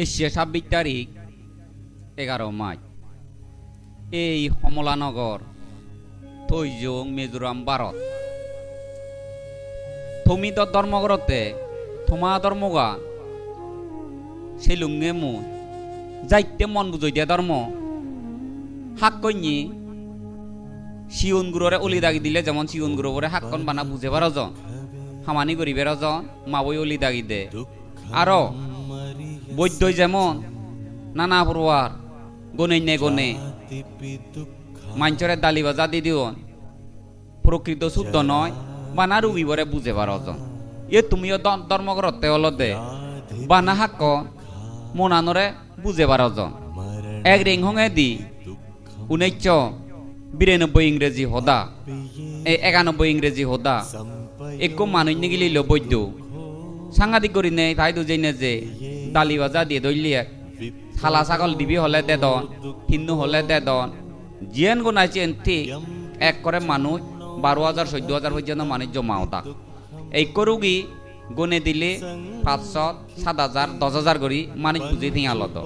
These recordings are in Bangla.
এশিয়া ছাব্বিশ তারিখ, এগারো মার্চ। এই কমলানগর থৈজং মিজোরাম, ভারত। তুমি তো ধর্মগরতে থমা ধর্মগা সেলুঙে মু যাইতে মন বুঝই দিয়া ধর্ম। হাক কইনি, শিউন গুররে অলি দাগি দিলে যেমন শিউন গুররে হাক্কন বানা বুঝে পারো হামানি করিবে রজন মাবই অলি দাগি দে। আরও বৈদ্যই যেমন, নানা পড়ুয়ার গনে নে গনে মাঞ্চরে দালি বাজা দি দিওন প্রকৃত শুদ্ধ নয় বানা রুগীবরে বুঝে পারো জন। এ তুমিও ধর্মগ্রতে অলদে, বানা হাক্ক মনানরে বুঝে পারো জন। এক রিং হঙে দি উনিশশো বিরানব্বই ইংরেজি হদা এই একানব্বই ইংরেজি হদা। একো মানুষ নিগিলিল বৈদ্য। সাংঘাতিক করি নেই তাই দুজেই নে যে দালি বাজা দিয়ে দইলিয়ে খালা ছাগল দিবি হলে দে দন হিন্দু হলে দে দন। জিয়েন গোনাইছেন ঠিক এক করে মানুষ বারো হাজার চোদ্দ হাজার পর্যন্ত মানুষ জমা হতা এই করুগি গনে দিলে পাঁচশো, সাত হাজার দশ হাজার করি মানুষ বুঝি থিং আলত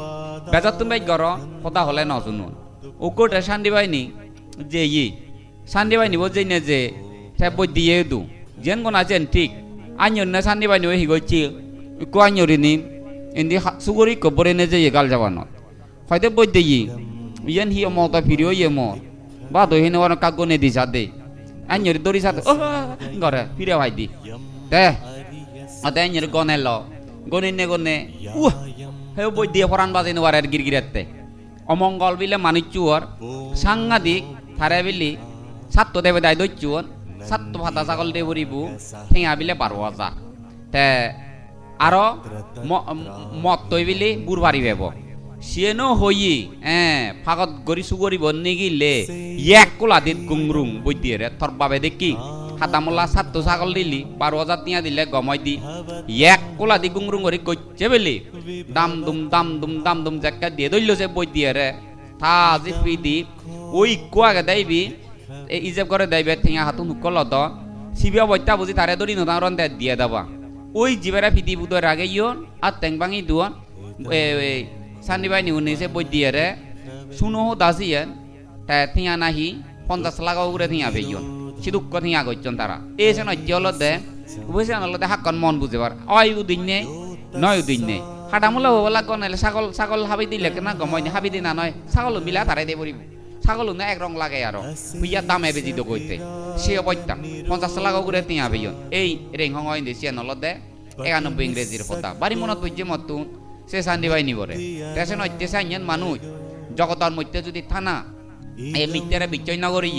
বেজার তুমি গর কথা হলে ন শুনুন ওকোটে শান্তি বাইনি যে ই। শান্তি বাইনি বলছে নে যে, সে বই দিয়ে দু। যেন গোনাছেন ঠিক আঞ্জন না শান্তি বাইনি ওই হিগছি কো আঞ্জরিনি ইন্দি সুগরি কবরে নে যে গাল যাবানত হয়তো বই দেই ইয়ান হি মত ফিরিও ইয়ে মর বা তো হিনে ওর কাগো নে দি। সাদে আঞ্জরি দরি সাদে ও গরে ফিরে ভাই দি। তে অতে আঞ্জরি গনে ল। গনে নে গনে, উহ হে বই দিয়ে ফরান বাজে নে ওয়ারের গিরগিরাতে অমঙ্গল বিলে মানুষ চুয়ার, সাংঘাতিক থারে বিলি সাত্য দেবে দায় দৈচুয়ান সাত্য ভাতা ছাগল দে বরিবু ঠেঙা বিলে বারো হাজার। তে আরও মত তৈ বিলি বুড় বাড়ি বেব সিয়েনো হই এ ফাগত গরি সুগরি বন্নি গিলে। এক কোলা দিত গুংরুং বৈদ্যে রে থর বাবে দেখি হাতামলা সাত্য ছাগল দিলি বারো হাজার টিয়া দিলে গমাই দি। এক কোলা দি গুংরুং গরি কইছে বেলি। দাম দুম দাম দুম দাম দুম জাক্কা দিয়ে দইল যে বৈদ্যে রে থা আজি ফি দি। ওই দাইবি এই ইজেব করে দাইবে ঠেঙা হাতুন হুকল দ। সিবিয়া বৈতা বুঝি তারে দড়ি নদারন দে দিয়ে দাবা। ওই জিবেরা ফিদি বুদর আগে ইয়ন আর টেংবাঙি দুয়ন এ এ সান্দিবাই নিউনি সে বই দিয়ে রে শুনো দাসিয়েন তা থিয়া নাহি পঞ্চাশ লাখ উড়ে থিয়া পেয়ন সিদুক্ক থিয়া গইছন তারা এই সে নজ্য দে বুঝে আনলতে হাক্কন মন বুঝেবার অয় উদিন নেই নয় উদিন নেই হাটামুলা হবলা গনাইলে ছাগল ছাগল হাবি দিলে কেনা গমই হাবি দিনা নয় ছাগল মিলা তারাই দে পড়িব ছাগল না, এক রং লাগে আর। হুইয়া দামে বেজি তো কইতে। সে অবত্যা পঞ্চাশ লাখ উড়ে থিয়া পেয়ন এই রেং হং হয় দেশিয়া নলদে একানব্বই ইংরেজির কথা। বাড়ি মনত বুঝছে মতুন সে শান্তি বাহিনী বলে তেসে নত্যে সাইন মানুষ। জগতর মধ্যে যদি থানা এই মিথ্যারে বিচয় নগরী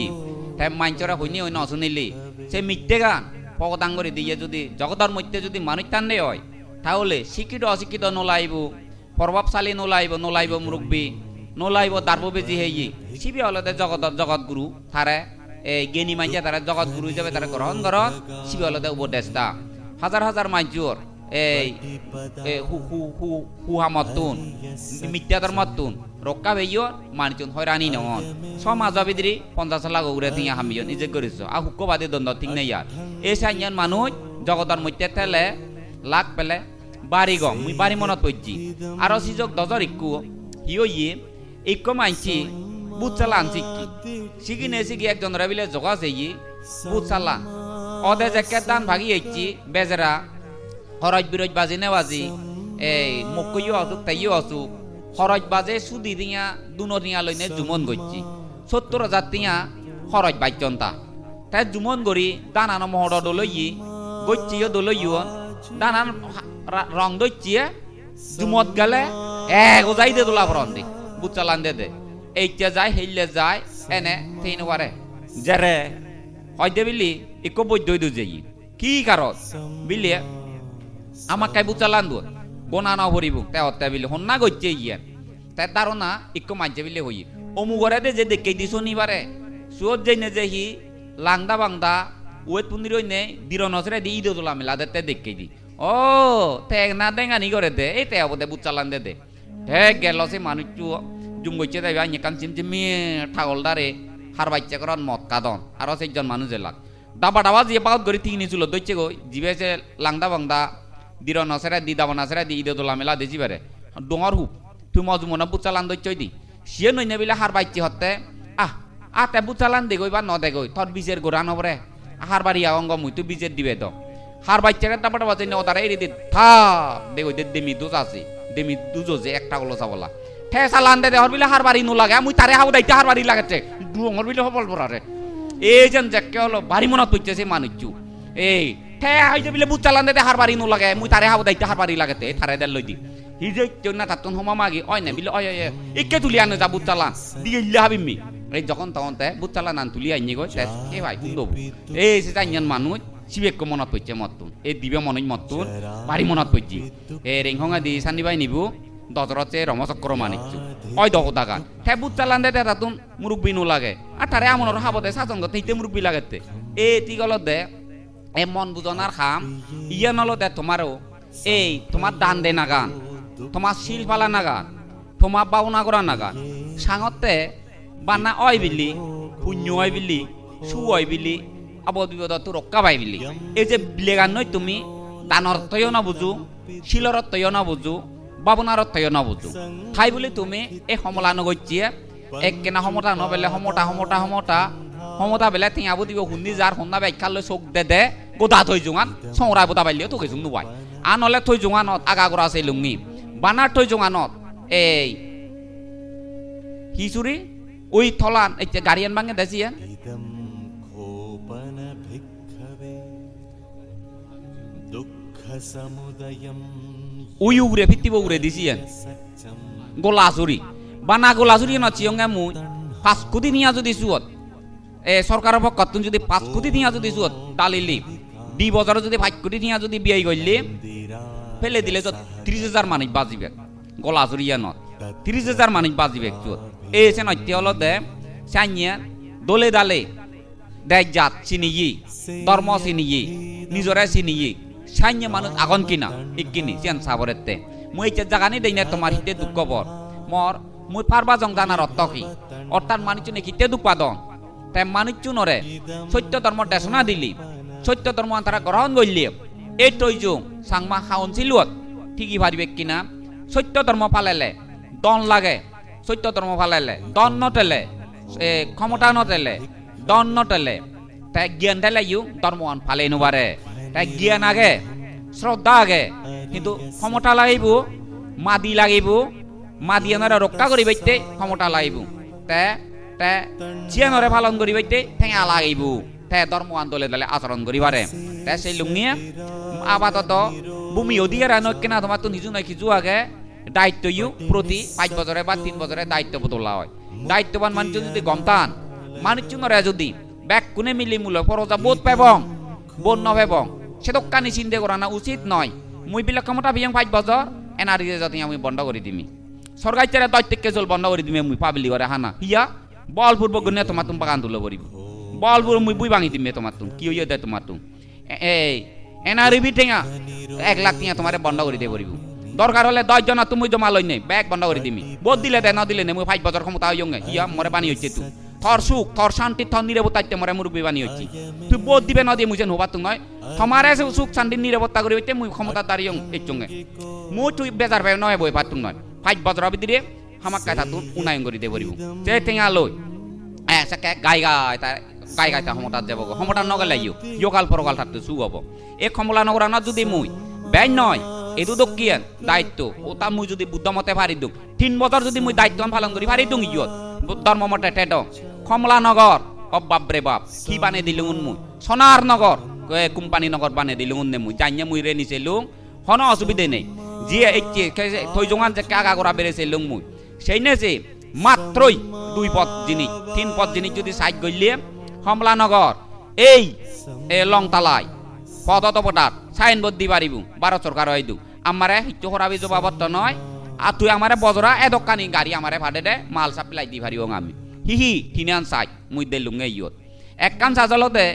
হে মাঞ্চরা হইনি ওই নশুনিলি। সে মিথ্যে গান পকদাং করে দিয়ে যদি জগতর মধ্যে যদি মানুষ টানলে হয়, তাহলে শিক্ষিত অশিক্ষিত নোলাইব, প্রভাবশালী নোলাইব নোলাইব মুরব্বী। নোলাইব দার্ব বেজি হেই শিবি হলতে জগতর জগৎ গুরু তারে এই জ্ঞানী মাইজা তারা জগৎ গুরু হিসাবে তারা গ্রহণ করত শিবি হলতে উপদেশ দা হাজার হাজার মাইজুর এই এ হু হু হু হুহা মতুন রক্কা বেইয় মানিচুন হয়রানি নন সমাজ বিদ্রি পঞ্চাশ লাখ উড়ে থিয়া হামিয় নিজে করিস আ হুক্কবাদী দ্বন্দ্ব ঠিক নেই আর এই সাইন মানুষ জগতর মধ্যে তেলে লাখ পেলে বাড়ি গম মুই বাড়ি মনত পড়ছি আর সিজক দজর ইকু হিও ইয়ে ইকো মাইছি বুট চালান শিখি শিখি নে শিখি একজন রাবিলে জগা সেই চালান অদে জেকের দান ভাগি হইছি বেজরা খরচ বিরজ বাজি নে বাজি, এই মকইও আসুক তাইও আসুক খরচ বাজে সুদি দিয়া দুনো দিয়া লইনে জুমন গইছি সত্তর হাজার তিয়া খরচ বাইচন্তা তাই জুমন গড়ি দানান মহর দলই গইছিও দলইও দানান রং দইছিয়ে জুমত গেলে এক যাই দে তোলা ফরন্দি বুচালান দে দে। এইটা যায় হেইলে যায়, এনে থিন পারে জেরে হয়তো বিলি একো বৈদ্য দুজেই কি কারণ বিলিয়ে আমাক বুচালান দুন গোনা ভরিব তে অত্তে বিলি, হন্না গইছে ইয়ে। তে দারনা ইকো মানছে বিলি হই অমুগরে দে যে দেখে দি শনিবারে সুয়ত যাই নে যে হি লাংদা বাংদা ওয়েত পুন্দির নে দির নসরে দি ইদো তোলা মেলা দে দেখে দি। ও তে না দেঙ্গা নি করে দে। এই তে অবদে বুচালান দে দে। হে গেল সে মানুষ চু জুম গইছে তাই আই কান চিম চিমি ঠাগল দারে হার বাচ্চা করন মদ কাদন আরও সেইজন মানুষ এলাক দাবা দাবা যে পাউত গরি ঠিক নিছিল দইছে গই জিবে সে লাংদা বাংদা দির নসরে দি দাবা নাসরে দি ইদো তোলা মেলা দেছি বারে ডোঙর হুপ তুই মজুমনা বুচালান দৈচই দি সিয়ে নই নেবিলে হার বাইচি হতে আহ আতে বুচালান দেগই বা ন দেগই তোর বীজের গোড়া নবরে হার বাড়ি অঙ্গ মুই তুই বীজের দিবে তো হার বাচ্চাকে তারপরে বাজে নে ওতারা এরি দি থা দেগই দে দেমি দুজ আছে দেমি দুজো যে একটা হলো চাবলা। ঠে চালান দে দেহর বিলে হার বাড়ি নু লাগে মুই তারে হাও দাইতে হার বাড়ি লাগেছে। ডুঙর বিলে হবল বরারে এই যেন যাকে হলো বাড়ি মনত পড়তেছে মানুষজু এই, ঠে হাইতে বিলে বুট চালান দে হার বাড়ি নু লাগে মুই তারে হাও দাইতে হার বাড়ি লাগেতে থারে দেল লই দি। হিজে কেউ না তাতুন হমা মাগি অয় না বিলে অয় অয় ইকে তুলি আনে যা বুট চালান দিয়ে ইল্লা হাবিমি এই যখন তখন তে বুট চালান আন তুলি আইনি গো এ ভাই কুন্দব এই সে জাইন মানুষ সিবেক মনত পড়ছে মতুন এই দিবে মনুজ মতুন বাড়ি মনত পড়ছি এ রেংহঙা দি সান্দি ভাই নিবু দজরতে রমচক্র মানিচ্ছু অয় দহ দাগা ঠে বুট চালান দে তাতুন মুরব্বী নু লাগে আর তারে আমনের হাবতে সাজন গতে হিতে মুরব্বী লাগেতে এ তি গলত দে এ মন বুজনার খাম ইয়ে নল দে তোমারও এই তোমার দান দে নাগান তোমার শিল পালা নাগান তোমার বাউনা করা নাগান সাঙতে বানা অয় বিলি পুণ্য হয় বিলি সু হয় বিলি আবদ বিপদ তো রক্ষা পাই বিলি। এই যে বিলেগান নই তুমি দানৰ তৈও নবুজো শিলৰ তৈও নবুজো বাবনাৰ তৈও নবুজো। ঠাই বুলি তুমি এই সমলা নগৈছিয়ে এক কেনা সমতা নবেলে সমতা সমতা সমতা সমতা বেলে টিঙাবো দিব শুনি যাৰ শুনা ব্যাখ্যা লৈ চোক দে দে, গোদা থৈ জোঙান চৌৰা বুটা পাইলিও তোকে জোং নুবাই আনলে থৈ জোঙানত আগা কৰা আছে লুঙি, বানাৰ থৈ জোঙানত এই হিচুরি ওই থলান এই যে গাড়িয়ান ভাঙে দেখিয়েন uyu ure fitibo ure disian golazuri bana golazuri na chiong mu. Kudi niya jodi suot. এ সরকারের পক্ষ যদি পাঁচ কোটি নিয়ে যদি যত ডালিলি দুই বছরে যদি পাঁচ কোটি নিয়ে যদি বিয়ে করলি ফেলে দিলে যত ত্রিশ হাজার মানুষ বাজিবে গলা জড়িয়া নত ত্রিশ হাজার মানুষ বাজিবে যত এই এসে নত্য হলো দে সাইনিয়া দলে দালে দেয় জাত চিনিয়ে ধর্ম নিজরে চিনিয়ে সাইন্য মানুষ আগন কিনা? ইকিনি চেন সাবরেতে মই এতিয়া জাগানি দেই না তোমার হিতে দুঃখ বর মর মই পারবা জং জানার অর্থ কি? অর্থাৎ মানুষ নে হিতে দুঃখ পাদন তাই মানুষ নরে সত্য ধর্ম দেশনা দিলি। সত্য ধর্ম তারা গ্রহণ করলি এই তৈজু সাংমা খাওন চিলুত ঠিকই পারিবে কিনা? সত্য ধর্ম পালেলে দন লাগে। সত্য ধর্ম পালেলে দন নটেলে ক্ষমতা নটেলে দন নটেলে তাই জ্ঞান দিলে ইউ ধর্মৱান ফালে নোবারে তাই জ্ঞান আগে শ্রদ্ধা আগে কিন্তু ক্ষমতা লাগিব মাদি লাগিব মাদি এনারে রক্ষা করি বাইতে ক্ষমতা লাগিব তে তে চিয়ানরে পালন করি বাইতে ঠেঙা লাগিব তে ধর্ম আন্দোলন দলে আচরণ করি পারে তে সেই লুঙ্গিয়ে আপাতত ভূমি অধিকার আনক কিনা তোমার তো নিজু নয় কিছু আগে দায়িত্ব ইউ প্রতি পাঁচ বছরে বা তিন বছরে দায়িত্ব তোলা হয় দায়িত্ববান মানুষ যদি গমতান মানুষ যদি ব্যাক কোনে মিলি মূল পরজা বোধ পেবং বোধ নভেবং সে তো চিন্তা করা না, উচিত নয়। মুই বিলাক ক্ষমতা বিয়ং পাঁচ বছর এনআরই যাতে আমি বন্ধ করে দিমি। সরকার চেরা দৈত্যকে জল বন্ধ করে দিমি, মুই পাবলি করে হানা। হিয়া বলপূর্বক গণ্য তোমার তুমি বাগান তুলে করিব বলপূর্ব মুই বুই ভাঙি দিমে তোমার তুমি কি হইয়া দেয় তোমার তুমি এই এনআরই বি ঠেঙা, এক লাখ টিয়া তোমারে বন্ধ করে দিয়ে করিব দরকার হলে দশ জন তুমি জমা লই নেই ব্যাগ বন্ধ করে দিমি। বোধ দিলে দে না দিলে নে, মুই পাঁচ বছর ক্ষমতা হইয়ঙ্গে হিয়া মরে বানি হচ্ছে তুই থর সুখ, থর শান্তি, থর নিরাপত্তা মরে মুরব্বী বানি হচ্ছি তুই বোধ দিবে না দিয়ে যেন হবার তুই নয় তোমারে সে সুখ, শান্তি নিরাপত্তা করি হইতে মুই ক্ষমতা দাঁড়িয়ে এই চঙ্গে মুই তুই বেজার পাই নয়, বই পাতুন নয়। পাঁচ বছর ভিতরে হামাক কাথা তুই উনায়ন করি দে পারিব তে টেঙা লই। হ্যাঁ সে গাই গাই তাই গাই গাই তা ক্ষমতা যাব ক্ষমতা নগেলে ইউ ইয়কাল পরকাল থাকতে সু হব। এই ক্ষমতা নগরানত যদি মুই। বেন নয় এইটো দক্ষিণ দায়িত্ব। ও তা মুই যদি বুদ্ধমতে পারি দিওঁ তিন বছর যদি মুই দায়িত্ব পালন করি পারি দিওঁ ইয়ত। ধর্ম মতে টেট কমলা নগর অ বাপরে বাপ, কি বানে দিলুন মুই? সোনার নগর। কোম্পানি নগর বানে দিলুন নে মুই। জানিয়ে মুই রে নিছিলুম হন অসুবিধে নেই। যিয়ে একে থৈ জোঙান যে কাগা করা বেড়েছিলুম মুই। সেই নে যে মাত্রই দুই পথ জিনিস তিন পথ জিনিস যদি সাইড গইলে কমলানগর এই, এ লংতালাই, পদত পটাত সাইনবোর্ড দি পারিব ভারত সরকার হইদু আমারে হিচ্ছু হরাবি জবাবত নয়। আর তুই আমারে বজরা এ দোকানি গাড়ি আমারে ভাড়ে দে মাল সাপ্লাই দি পারিব আমি। হি হি হিনান চাই মুই দেলুঙে ইয়ত এক কান সাজলতে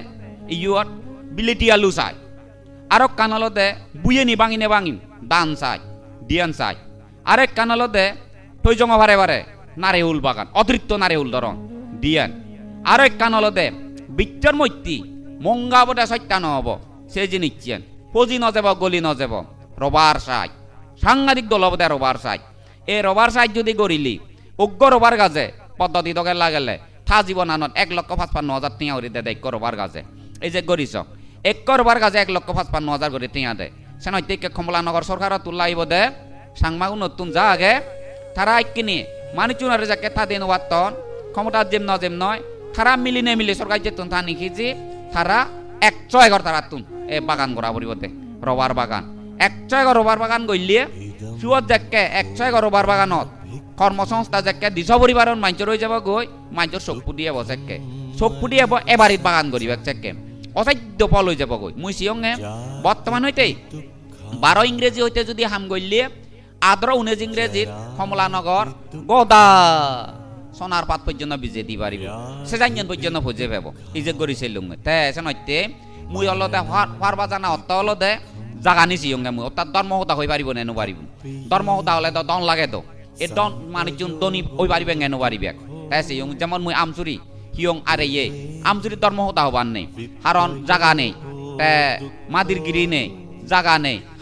ইয়ত বিলেটি আলু চাই আর কানলতে বুয়ে নি বাঙিনে বাঙিম দান চাই দিয়ান চাই আরেক কানলতে থৈ জমা ভারে ভারে নারেউল বাগান অতিরিক্ত নারেউল ধরন দিয়ান আরেক কানলতে বিচ্চর মৈত্রী মঙ্গা বটে সত্যা নহব সে জিনিস চিয়ান পজি নযাব গলি নযাব রবার চাই সাংঘাতিক দল হবদে রবার চাই এই রবার সাইজ যদি গড়িলি উগ্র রবার গাছে পদ্ধতি তোকে লাগালে থা জীবন আনত এক লক্ষ পাঁচপান্ন হাজার টিয়া হরি দেয় এক রবার গাছে এই যে গড়িছ এক রবার গাছে এক লক্ষ পাঁচপান্ন হাজার করে টিয়া দেয় সে নৈতিক কমলানগর সরকার তুলা আইব দে। সাংমাগু নতুন যা আগে। তারা কিনি মানি চুনারে যাকে তা দেন ওয়াতন ক্ষমতা যেম ন যেম নয় তারা মিলি নে মিলি সরকার যেতুন তা নিখিজি তারা একশো এগর তারা তুন। এ বাগান করা পরিবর্তে রবার বাগান। একশো এগর রবার বাগান গইলিয়ে সুয়ত যাকে একশো এগর রবার বাগানত কর্মসংস্থা যাকে দিশ পরিবারত মাঞ্চর হয়ে যাব গই মাঞ্চর চকু যাব চেকে চকু ফুটি যাব এবারিত বাগান করিবে চেকে অসাধ্য ফল হয়ে যাব গই মুই সিয়ঙে বর্তমান হইতেই বারো ইংরেজি হইতে যদি হাম গইলিয়ে আদ্র উনিশ ইংরেজিত কমলানগর গদা সোনার পাত পর্যন্ত বিজে দি পারিব সে জানিয়ান পর্যন্ত ভোজে পাব। এই যে গরিছিল তে সে নইতে মুই অলতে ফার বাজানা অত্ত অলতে জাগা নিছি ইয়ঙ্গে মুই। অর্থাৎ ধর্মহতা হই পারিব নেনো পারিব ধর্মহতা হলে তো দন লাগে তো। এ দন মানুষজন দনি হই পারিবে নেনো পারিবে তাই সে ইয়ং যেমন মুই আমচুরি হিয়ং আরে ইয়ে। আমচুরি ধর্মহতা হবার নেই কারণ জাগা নেই, তে মাদির গিরি নেই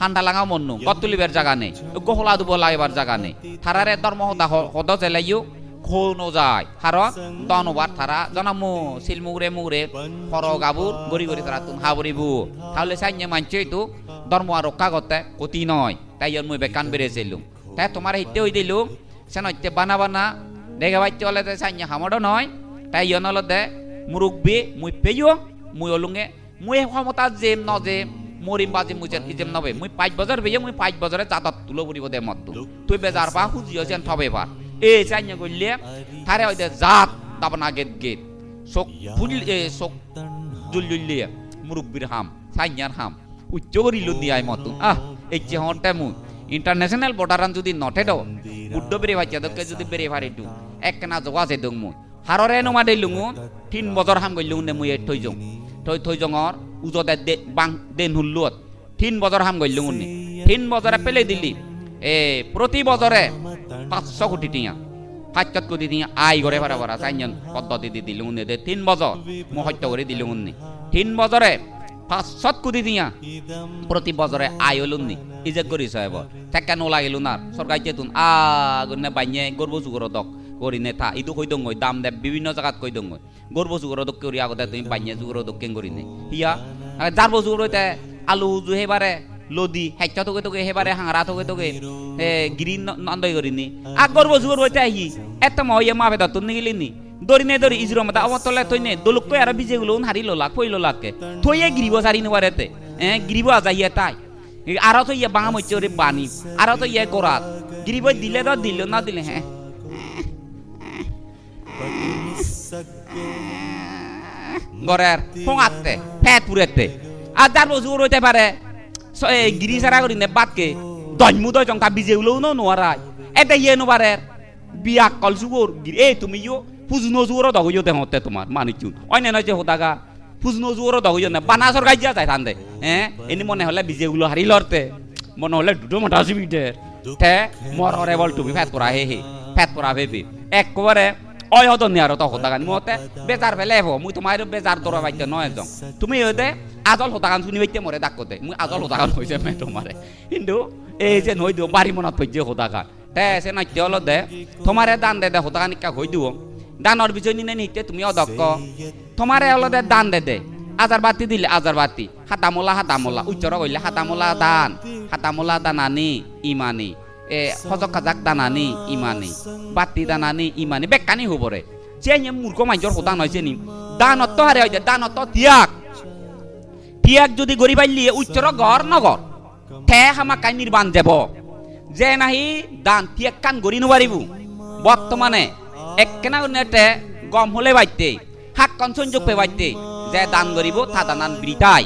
হান্ডা লাঙাও মন্নু গতুলিবের জাগা নেই, গহলা দুব লাইবার জাগা নেই। থারারে ধর্মহতা হদ জেলাইও খোনো যায়। কারণ দনবার থারা জনামু সিলমুগরে মুগরে ফর গাবুর গড়ি গড়ি তারা তুন হাবরিবু। তাহলে সাইnye মানছে তো ধর্ম আর রক্ষা করতে কতি নয়, তাই মুই বেকান বেড়েছিলুম তাই তোমার হিতে হই দিলুম সে নইতে বানা দেখে বাইতে হলে সাইnye হামড় নয়। তাই জন্য দে মুরুব্বি মুই পেয়ো মুই অলুঙে, মুই ক্ষমতা জেম ন জেম মরিম বাজি মুই ইজেম নবে। মুই পাঁচ বছর বেয়ে মুই পাঁচ বছরে জাতত তুলো বুড়িব দে মত তুই বেজার পা খুঁজিও যেন থবে পার। এ চাইnya গইলে থারে হইতে জাত তাবনা গেট গেট sok ফুল এ sok জুল জুলিয়ে মুরুব্বির হাম সাইয়ার হাম। উচ্চ করি লুন দিয়াই মত আহ, এই যে হন্টা মু ইন্টারন্যাশনাল বর্ডারান যদি নটে দ বুদ্ধ বেরে ভাইয়া দকে যদি বেরে ভারে দু। এক না জগা যে দং মু হাররে নমা দে লুঙু, তিন বছর হাম গই নে মুই থই জং থই থই জঙর উজতে দে বাং দেন হুল্লুত তিন বছর হাম গই লুঙ নি। তিন বছরে পেলে দিলি। এ প্রতি বছরে পাঁচশো কোটি টিয়া পাঁচশত কোটি টিয়া আই করে ভাড়া ভাড়া চাইজন পদ্ধতি দি দিলুং নে দে। তিন বছর মই করে দিলুং নি। তিন বছরে পাঁচশত কোটি দিয়া। প্রতি বছরে আই হলুন নি ইজেক করি সাহেব টেকা নোলাগিলু না। সরকার চেতুন। আ গুনে বাইনে গর্ব যুগর দক। করি নে থা ইদু কই দঙ্গই দাম দে বিভিন্ন জায়গাত কই দঙ্গই গর্ব যুগর দক করি আগতে তুমি বাইনে যুগর দক কেন করি নে হিয়া যার হইতে আলু উজু হেবারে লদি। হেচ্চা তোকে তোকে হেবারে হাঙরা তোকে তোকে। এ গিরি নন্দই করিনি। আগর বছর হইতে আহি এত ময়ে মাবে দত নিগিলি নি দরি নে দরি ইজরো মতা আমার তলে থই নে দলুক কই আর বিজে গুলো হারি লোলাক কই লোলাকে থইয়ে গিরিব সারি নবারেতে এ গিরিব আজা ইয়ে তাই। আর তো ইয়ে বাঙা মইছে ওরে বানি আর তো ইয়ে গোরাত গিরিব দিলে তো দিল না দিলে হ্যাঁ গরের ফোঙাতে ফেট পুরেতে আর যার বছর হইতে পারে গিরি সারা করি নে বাতকে দঞ্মু দয় জংকা বিজে উলো ন নোয়ারাই এটা ইয়ে নোবারে বিয়া কল সুগর গিরি এই তুমি ইয়ো ফুজনো জুগর দগইও দে হতে তোমার মানিচুন অন্য নয় যে হোদাগা ফুজনো জুগর দগইও না বানা সরকার যা যায় থান্দে হ্যাঁ এনি মনে হলে বিজে উলো হারি লরতে মনে হলে দুটো মোটা সিবিটে তে মর হরে বল তুমি ফেত করা হে হে ফেত করা ভেবে একবারে অয় হতো নি আর তো হোদাগান মতে বেজার ফেলে হব মুই তোমার বেজার দরা বাইতে নয় একদম। তুমি হতে আজল হতাগান শুনি বাইতে মরে ডাকতে মুই আজল হতাগান হইছে মে তোমারে কিন্তু এই যে নই দিও বাড়ি মনত পইছে হতাগান তে সে নাইতে হলো দে। তোমারে দান দে দে হতাগান ইকা হই দিও। দানর বিজয় নিনে নিতে তুমি অদক্ষ। তোমারে হলো দে দান দে দে। আজার বাতি দিলে আজার বাতি। হাতামোলা হাতামোলা। উচ্চর কইলে হাতামোলা দান। হাতামোলা দানানি, ইমানি। সজক কাজাক দানানি ইমানি বাতি দানানি ইমানি, বেকানি হবরে যে মূর্খ মাইজর হোদা নয় নি? দানত হারে হয় দানত তিয়াক তিয়াক যদি গরি পাইলি উচ্চর গড় নগর ঠে হামাকাই নির্বাণ দেব। যে নাহি দান তিয়াক কান গরি নবারিব বর্তমানে এককেনা নেটে গম হলে বাইতে হাক কনসন যোগ পে বাইতে যে দান গরিব থা দানান বিরিতাই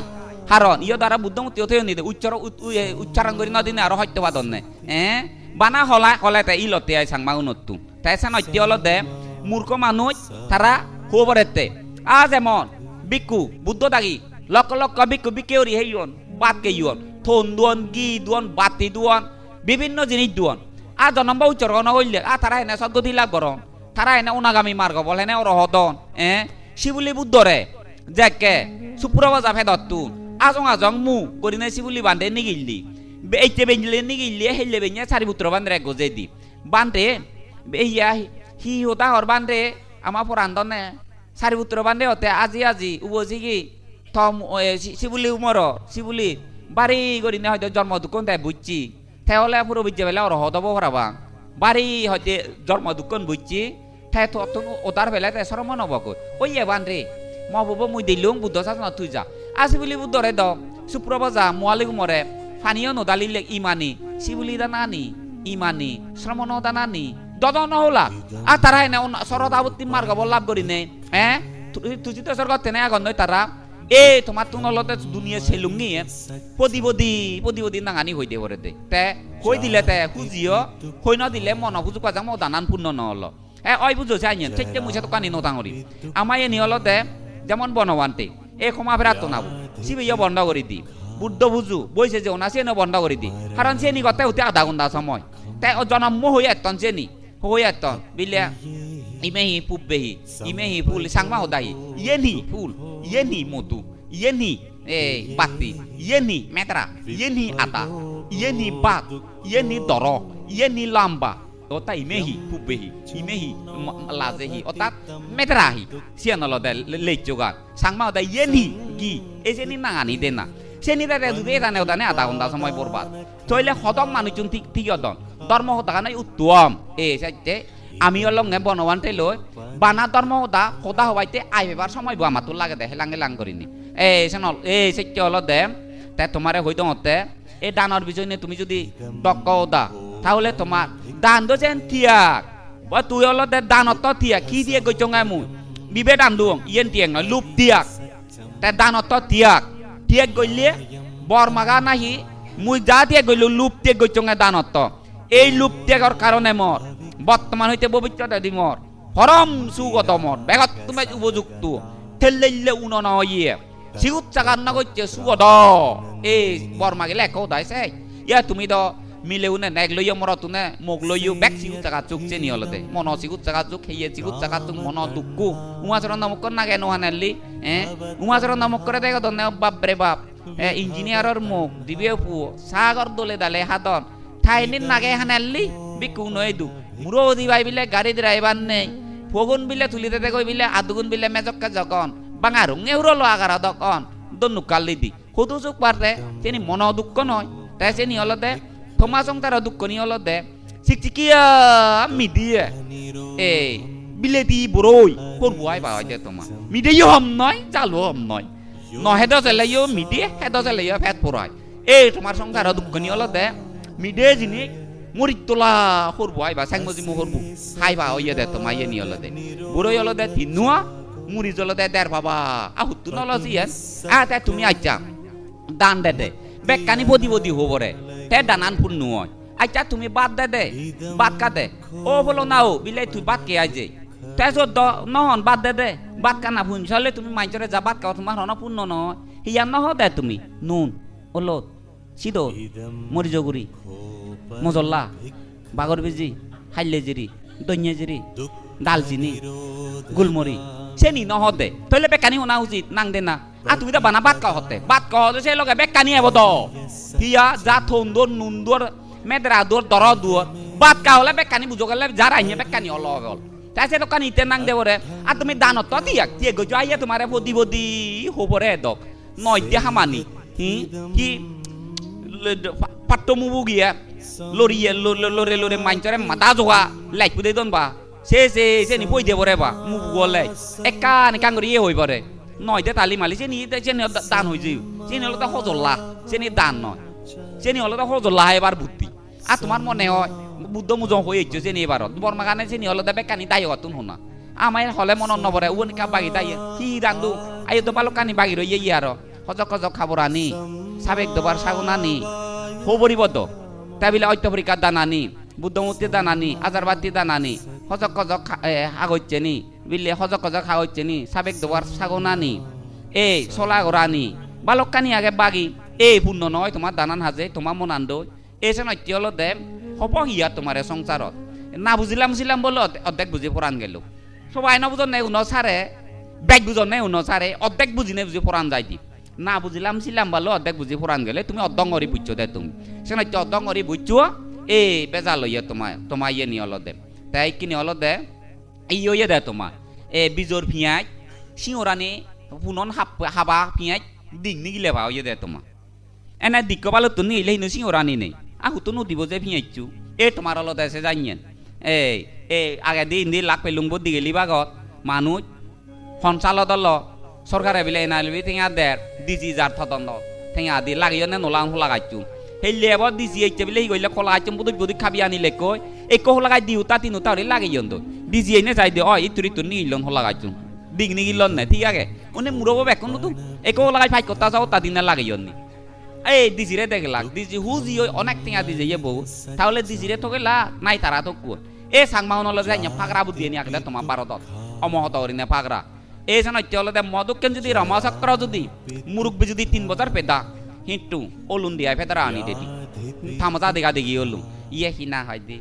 কারণ ইয় দ্বারা বুদ্ধমতি অথৈ নিদে। উচ্চর উচ্চারণ করি নদিনে আর সত্যবাদন নে এ? বানা হলা হলাতে ই লতে আই সাংমা উন্নতু তাই সা নত্য অলদে মূর্খ মানুষ তারা হুবরেতে আ যেমন, বিকু, বুদ্ধ দাগি লক্ষ লক্ষ বিকু বিকেউরি হেইয়ন বাত কেইয়ন থন দুয়ন গি দুয়ন বাতি দুয়ন বিভিন্ন জিনিস দুয়ন আ জনম বা উচ্চারণ হইলে আ তারা এনে সদ্গতি লাভ করন তারা এনে অনাগামী মার্গ বলে, এনে অরহদন এ? শিবুলি বুদ্ধরে জেকে সুপ্রভাজা ফেদত্তু আজং আজং মু করিনে শিবুলি বান্ধে নিগিল্লি এইতে বেঞ্জিলে নিগিল্লি হেলে বেঞ্জে চারি পুত্র বান্ধে গজে দি বান্ধে ইয়া হি হতা হর বান্ধে আমার পরান্দনে সারিপুত্র বান্ধে হতে আজি আজি উবজি কি থম শিবুলি উমর শিবুলি বাড়ি করি না হয়তো জন্ম দুঃখ দেয় বুঝছি তাহলে পুরো বুঝছে বেলা ওর হদব ভরাবা বাড়ি হয়তো জন্ম দুঃখ বুঝছি তাই তো ওতার বেলা তাই সরম নবক ওই এবান রে মবো মুই দিলুং বুদ্ধ শাসন তুই যা আজি বুলি বুদ্ধরে দ সুপ্রভজা মোয়ালি উমরে ফানিও নদালিলে ইমানি শিবুলি দানানি ইমানি শ্রমণ দানানি দদ নহলা আর তারা এনে শরৎ আবত্তি মার্গ লাভ করি নে হ্যাঁ তুই তো স্বর্গ তেনে নয় তারা এ তোমার তুন লতে দুনিয়া সেলুঙ্গি পদি পদি পদি পদি নাঙানি হই দে বরে দে তে হই দিলে তে খুঁজিও হই ন দিলে মন খুঁজু পাজা মো দানান পূর্ণ নহল এ অই বুঝো চাইছেন ঠিক মুছে তো কানি নতাঙরি আমার এ নিহলতে যেমন বনবান্তে এ ক্ষমা ফেরাত নাবো সিবিও বন্ধ করে দি বুদ্ধ বুঝু বইছে যে ওনা সেনে বন্ধ করে দি কারণ সেনি গতে হতে আধা ঘণ্টা সময় তাই জন্ম হই এতন সেনি হই এতন বিলে imehi pubbehi imehi pul sangma hodai yeni pul yeni motu yeni eh bati yeni metra yeni ata yeni bat yeni doro yeni lamba ota imehi pubbehi imehi lazehi. Ota metrahi siano de lejoga sangma hodai yeni gi. Eseni nangani dena. সেনি তাতে যদি এদানে ওদানে আধা ঘণ্টা সময় বরবাদ তইলে সদক মানুষজন ঠিক ঠিক অদন ধর্ম হতাকানে উত্তম এ সাইতে আমি অলঙ্গে বনবানতে লই বানা ধর্ম হতা হতা হবাইতে আই বেবার সময় বুয়া মাতুর লাগে দে হেলাঙ্গে লাং করিনি এ সেনল এ সত্য হলো দে তে তোমারে হইতো হতে এই দানর বিষয় নিয়ে তুমি যদি ডক্ক দা, তাহলে তোমার দান তো যেন থিয়াক। বা তুই হলো দে দানত থিয়াক, কি দিয়ে গৈচঙ্গাই মুই? বিবে দান দুং ইয়েন টিয়াং নয়, লুপ দিয়াক। তে দানত থিয়াক। টিয়াক গইলে বরমাগা নাহি, মুই যা দিয়ে গইলো লুপ দিয়ে গৈচঙ্গাই দানত এই লুপ ত্যাগর কারণে মর বর্তমান হইতে ভবিষ্যতে দিমর হরম সুগত মর বেগত তুমি উপযুক্ত। ঠেললে উন নয়ে সিগুত চাকার না করছে সুগত এই বর্মা গেলে একো দাইছে ইয়া তুমি তো মিলে উনে নেক লইয়া মর তুনে মোক লইও বেক সিগুত চাকা চুক চেনি হলতে মন সিগুত চাকা চুক হেয়ে সিগুত চাকা চুক মন দুঃখু উমাচরণ নামক কর না কেন হানালি এ উমাচরণ নামক করে দেখো তো বাপ রে বাপ এ ইঞ্জিনিয়ারর মুখ দিবে পু সাগর দলে দালে হাতন ঠাইনির নাগে হানালি বিকু নয় দু মুরো দিবাই বিলে গাড়ি ড্রাইভার নেই ফগুন বিলে তুলিতে কই বিলে আদুগুন বিলে মেজক্কা যখন বাঙারুং এউরো লো আগারা দকন দন্নু কালি দি হুদু চুক পারতে তিনি মন দুঃখ নয় তাই চেনি হলতে থমা সংতার দুঃখ নি হলতে চিকচিকিয়া মিডিয়ে। এই, বিলেতি বরই করব আই পাওয়া যায় তোমার মিডিয়ে হম নয় চালু হম নয় নহেদ চালাইও মিডিয়ে, হেদ চালাইও ফেট পড়ায় এই তোমার সংসার দুঃখ নি হলতে মিডিয়ে জিনিস মুড়ি তোলা করব আইবা স্যাংমজি মু করব খাইবা ওইয়ে দে তো মাইয়ে নি হলো দে। বুড়োই হলো দে তিনুয়া মুড়ি জল দে দেড় বাবা। আহুতু নলো জিয়েন আ তে তুমি আইচা। দান দে দে। বেকানি বদি বদি হবরে তে দানান ফুন নুয় আইচা তুমি বাদ দে দে। বাদ কা দে। ও বলো নাও বিলে তুই বাদ কে আইজে। তে যত দ নহন বাদ দে দে। বাদ কানা ফুন চলে তুমি মাইচরে যা বাদ কাও তোমার হন পূর্ণ নয় হিয়া নহ দে তুমি। নুন ওলত সিদো মরি জগুরি মজল্লা বাগর বেজি হাইলে জিরি দৈন্য জিরি দালচিনি গুলমরি চেনি নহদে তইলে বেকানি শুনা উচিত, নাং দে না। আ তুমি তো বানা বাত কাও হতে। বাত কাও সে লগে বেকানি হব তো হিয়া, যা থন দর নুন দর মেদরা দর দর দর বাত কাও হলে বেকানি বুঝো গেলে যার আইনে বেকানি হল হল। তাই সে দোকান ইতে নাং দেবরে আর তুমি দানত দিয়া দিয়ে গজো আইয়া তোমারে বদি বদি হবরে দক নয় দিয়া হামানি। হি? কি? পাট্ট মুবু গিয়া লরিয়ে লরে লরে মাইনচরে মাথা জোগা লাইক পুদে দন বা সে সে সে নি বই দে বরে বা মু গলে। একা নি কাঙ্গরি এ হই বরে নয় দে তালি মালি, সে নি সে নি দান হই যাই সে নি হলো তা হজল্লা সে নি দান নয় সে নি হলো তা হজল্লা এবার বুদ্ধি। আর তোমার মনে হয়, বুদ্ধ মুজং হয়ে ইচ্ছো সে নি এবার বর্মা গানে সে নি হলো দে বেকানি দায় হতুন হোনা আমার হলে মন নবরে ও নিকা বাগি দায় কি রান্দু আই তো বালো কানি বাগি রই ইয়ে আর হজক হজক খাবর আনি, সাবেক দবার সাগুন আনি হবরিবদ্ধ তাবিলে অত্যপরিকার দানানি বুদ্ধমূর্তি দানানি আজারবাতি দানানি হজক হজক হাগচ্ছে নি বিলে হজক হজক হাগচ্ছে নি সাবেক দোবার সাগনানি। এই চলা গরানি বালকানি আগে বাগি। এই পূর্ণ নয় তোমার দানান হাজে, তোমার মন আন্দ এই যে নৈত্য হলো দে হব হিয়া তোমারে সংসারত না বুঝিলাম বুঝিলাম বলে অর্ধেক বুঝি পরান গেল। সবাই না বুঝন নাই উন সারে ব্যাগ বুঝন নাই উন সারে অর্ধেক বুঝি নাই বুঝি পরান যাই দি। না বুঝিলাম ছিলাম ভালো অর্ধেক বুঝি পরান গেলে তুমি অর্ধঙ্গরি বুঝছ দে তুমি। সে নৈত্য অর্ধঙ্গরি বুঝছ এ, বেজা লইয়া তোমার তোমার ইয়ে নি অলদে তাই কিনি অলদে এই ইয়ে দে তোমার এ বিজোর পিঁয়াজ শিঙরানি পুনন হাবা পিঁয়াজ দিং নিগিলে ভাও ইয়ে দে তোমার এনে দিক্ক পালো তো নিলে হিনো শিঙরানি নেই আহু তো নদিব যে পিঁয়াজু এ তোমার অলদে আছে জানিয়েন। এই এ, আগে দিন দি লাখ পেলুং বদি গেলি বাগত মানুষ সঞ্চালক দল সরকারে বিলে এনালিবি ঠেঙা দের ডিজি যার থতন্দ ঠেঙা দি লাগিও নে নোলাং লাগাইছু সেই লেবর ডিজি এইতে বিলে হি গইলে কলা আইছম বুদুক বুদুক খাবি আনিলে কই? এই কহ লাগাই দিউ তা তিনু তারি লাগিয়ন তো ডিজি এনে যাই দে অ ইতুরি তুর নি ইলন লাগাইছু দিগ নি ইলন নে ঠিক আছে উনি মুরব বেকন তো এই কহ লাগাই ফাই কথা যাও তা দিনা লাগিয়ন নি এই ডিজিরে দেখলাক ডিজি হুজি ওই অনেক টিঙা দিছে ইয়ে বউ তাহলে ডিজিরে তো গেলা নাই তারা তো কুয় এ সাংমা হনলে যাই ফাগরা বুদ্ধি নি আকদে তোমার ভারতত অমহত অরিনে ফাগরা এই যেন হলে মদকেন যদি রমাচক্র যদি মুরুব্বি যদি তিন বছর পেদা হিটু ওলুন দিয়া ফেদারা আনি দেদি থামতা দেখা দেখি ওলুম ইয়ে হিনা হয় দি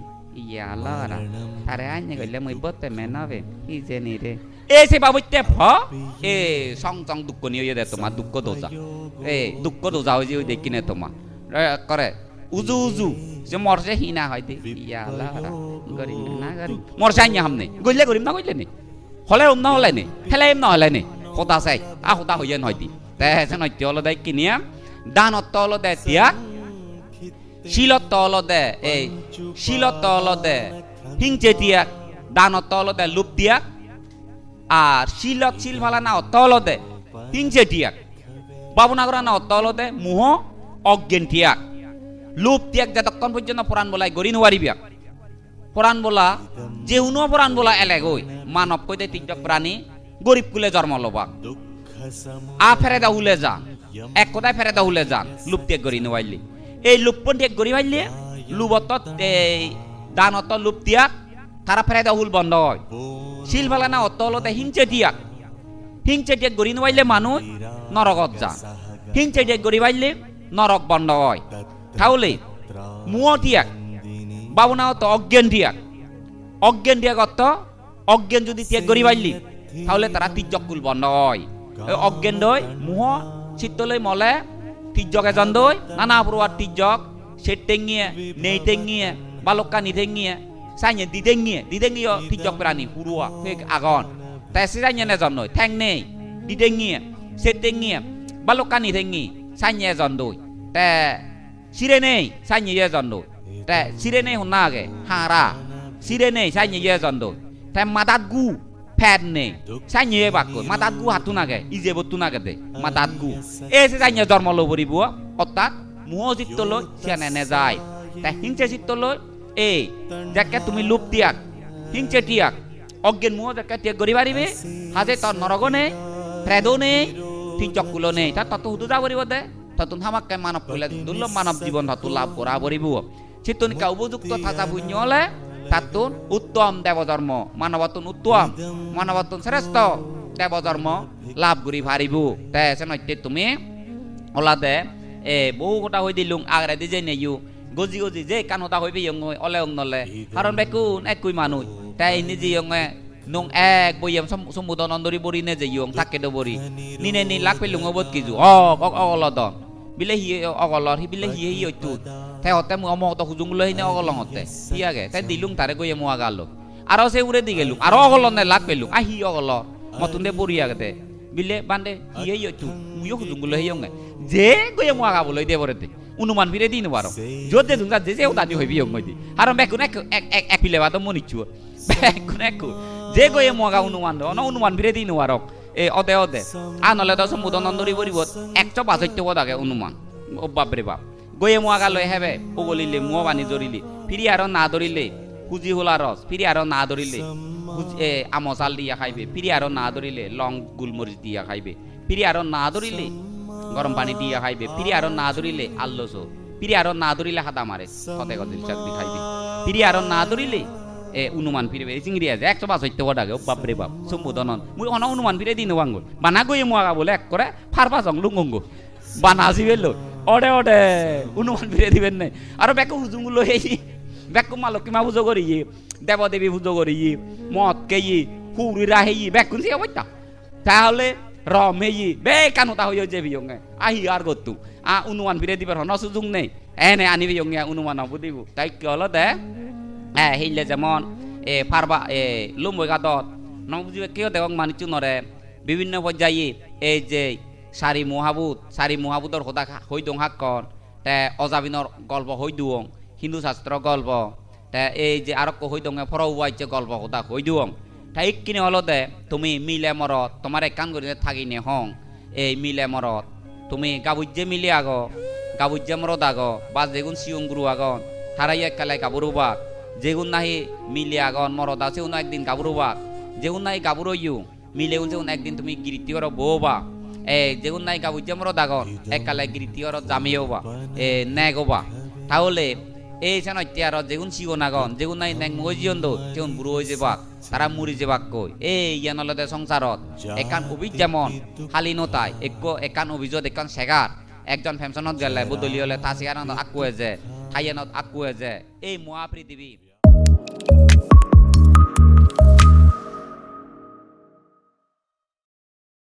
গেলে মই বতে মেনাবে ই যে নি রে এ সে বাবু তে ফ এ সং সং দুঃখ নিয়ে ইয়ে দে তোমার দুঃখ দোজা এ দুঃখ দোজা হয়ে যে ওই দেখি নে তোমার এ, করে উজু উজু যে মরছে হিনা হয় দি ইয়া আল্লাহরা গরিম না গরিম মরছে আইনে হামনে গইলে গরিম না গইলে নি হলে উম না হলে নি হেলে এম না হলে নি হতা চাই আ হতা হইয়েন হয়তি তে হেসে নত্য হলো দেয় কিনিয়া দানত হলো দেয় তিয়া শিলত হলো দে এই শিলত হলো দে হিংচে দিয়া দানত হলো দে লুপ দিয়া, আর শিলত শিল ফালা না অত হলো দে হিংচে টিয়াক বাবুনাগরা না অত হলো দে মুহ অজ্ঞান টিয়াক লুপ টিয়াক যতক্ষণ পর্যন্ত পুরাণ বলাই গড়ি নোৱাৰিবিয়াক পুরাণ বলা, যে উনো পুরাণ বলা এলেগৈ মানব কইতে তিনটক প্রাণী গরিব কুলে জন্ম লবা। আ ফেরেদা হুলে যান এক কথায় ফেরেদা হুলে যান লুপ টেক গরি নওয়াইলি এই লুপন টেক গরি পাইলি লুবত এই দানত লুপ দিয়া তারা ফেরেদা হুল বন্ধ হয়। শিল ফেলা না অতলতে হিংচে দিয়া। হিংচে টেক গরি নওয়াইলে মানুষ নরকত যা হিংচে টেক গরি পাইলে নরক বন্ধ হয়। তাহলে মুয় টিয়াক বাবুনা তো অজ্ঞান দিয়াক। অজ্ঞান দিয়াক অত, অজ্ঞান যদি ত্যাগ করি পারলি তাহলে তারা তির্যকুল বন্ধ হয়। অজ্ঞান দই মুহ চিত্তলৈ মলে তির্যক এজন দই নানা প্রকার তির্যক সে টেঙিয়ে নেই টেঙিয়ে বালকা নি টেঙিয়ে সাইনে দি টেঙিয়ে দি টেঙিয়ে তির্যক প্রাণী হুরুয়া ফেক আগন তাই সে সাইনে এজন নয় ঠ্যাং নেই দি টেঙিয়ে সে টেঙিয়ে বালকা নি টেঙি সাইনে এজন দই তে সিরে নেই সাইনে এজন দই তে সিরে নেই। হুন্না আগে হারা সিরে নেই সাইনে এজন দই তে মাদাত গু ফ্যান নেই সাইনে বাক্য মাদাত গু হাতু নাগে, ইজে বতু নাগে দে মাদাত গু। এ সে সাইনে জন্ম লো বরিব অর্থাৎ মুহ চিত্ত লৈ সিয়ানে নেযায়। তে হিংসে চিত্ত লৈ এই যাকে তুমি লুপ দিয়াক হিংসে টিয়াক অজ্ঞান মুহ যাকে ত্যাগ করি পারিবে হাজে তোর নরগ নেই ফ্রেদও নেই তিন চকুলো নেই। তা তত হুদু যা করিব দে। ততুন হামাকে মানব কইলে দুর্লভ মানব জীবন ততু লাভ করা পরিব চিত্তনিকা উপযুক্ত থাকা হলে তাতুন উত্তম দেবধর্ম, মানবতুন উত্তম, মানবতুন শ্রেষ্ঠ দেবধর্ম লাভ করি পারিব তে সে নত্যে তুমি ওলাদে এ বহু কথা হৈ দিলুং, আগৰে দি যে নেয়ু গজি গজি যে কানতা হৈ বিয়ং অলে অং নলে। কাৰণ বেকুন একুই মানুহ তাই নিজে ইয়ঙে nung ek boyam sam sumudon ondori bori ne je yung takke do bori ni ne ni lak pelung obot kizu ok ok olodon bile hi ogolor hi bile hi hi otu te hote mu omo to hujung lo hi ne ogolong hote hi age te dilung tare goye mu agalo aro se ure di gelung aro ogolon ne lak pelung ah hi ogolor motunde bori agate bile bande hi hi otu mu yo hujung lo hi yonge je goye mu agabo lo de borete bire di nuwaro jote dungsa je je utani hobi yong ngodi aro bekun ek ek ek ek pile wato monichu bekun eku যে গয়ে মগা অনুমান অনুমান বিরে দিন ওয়ারক এ অদে অদে। আনলে তো সমুদন নন্দরি বরিব একশো বাজত্য পদাকে অনুমান। ও বাপরে বাপ। গয়ে মগা লই হেবে ওগলিলে মুহ বানি ধরিলে ফিরি আর না ধরিলে কুজি হোলা রস ফিরি আর না ধরিলে আমচাল দিয়া খাইবে ফিরি আর না ধরিলে লং গুলমরিচ দিয়া খাইবে ফিরি আর না ধরিলে গরম পানি দিয়া খাইবে ফিরি আর না ধরিলে আল্লসো ফিরি আর না ধরিলে হাতা মারে সতে গদিল চাকরি খাইবে ফিরি আর না ধরিলে এ, অনুমান ফিরে এই চিংড়ি আছে একশো পাঁচ হইতে ওটাকে বাপরে বাপ সম্বোধন মুই অন অনুমান ফিরে দিন বাঙ্গুল বানা গই মুয়াগা বলে, এক করে ফার পাঁচ অং লুঙ্গঙ্গ। বানা আসি বেলো। অডে অডে, অনুমান ফিরে দিবেন নাই। আর বেকু হুজুঙ্গুলো এই বেকু মা লক্ষ্মী মা পুজো করি দেবদেবী পুজো করি মদ কেই হুরি রাহে বেকুন সে অবস্থা তাহলে র মেyi বে কানো তা হইও যে বিয়ঙ্গে আহি আর গতু আ উনুমান ফিরে দিবার হন সুযোগ নেই। এনে আনি বিয়ঙ্গে উনুমান বুদিব তাই কি হলো দে? এ হিলে যেমন এ ফারবা এ লুম্বই গাদত নং বুঝিবে কেউ দেবং মানিচু নরে বিভিন্ন পর্যায়ে এই যে সারি মহাবুত সারি মহাবুতর হোদা হই দং হাক্কন তে অজাবিনর গল্প হই দুয়ং হিন্দু শাস্ত্র গল্প তে এই যে আরক হই দং ফরওয়াইছে গল্প হোদা হই দুয়ং তাই কিনে হলো দে তুমি মিলে মরত তোমার একান করে থাকিনে হং এই মিলে মরত তুমি গাবুজ্জে মিলে আগ গাবুজ্জে মরদ আগ বা যেগুন সিয়ং গুরু আগন তারাই একালে গাবুরুবাক যেগুন নাহি মিলে আগন মরদ আছে উনো একদিন গাবুরুবাক যেগুন নাহি গাবুরইউ মিলে উন যেগুন একদিন তুমি গিরিতিওর বউবা এ, যেগুন নাই গাবুজ্জে মরদ আগন একালে গিরিতিওর জামিওবা এ, নেগোবা। তাহলে, এই যেন ইত্যার যেগুন সিগো নাগন যেগুন নাই নেং মজিয়ন দো যেগুন বুড়ো হয়ে যাবাক তারা মুড়ি যাবাক কই এই ইয়ানলদে সংসারত একান অভিজ যেমন হালিনতাই এক একান অভিযোগ, একান সেগার একজন ফেমশনত গেলে, বদলি হলে তা সেগানত আকুয়ে যে ঠাইয়ানত আকুয়ে যে, এই মহা পৃথিবী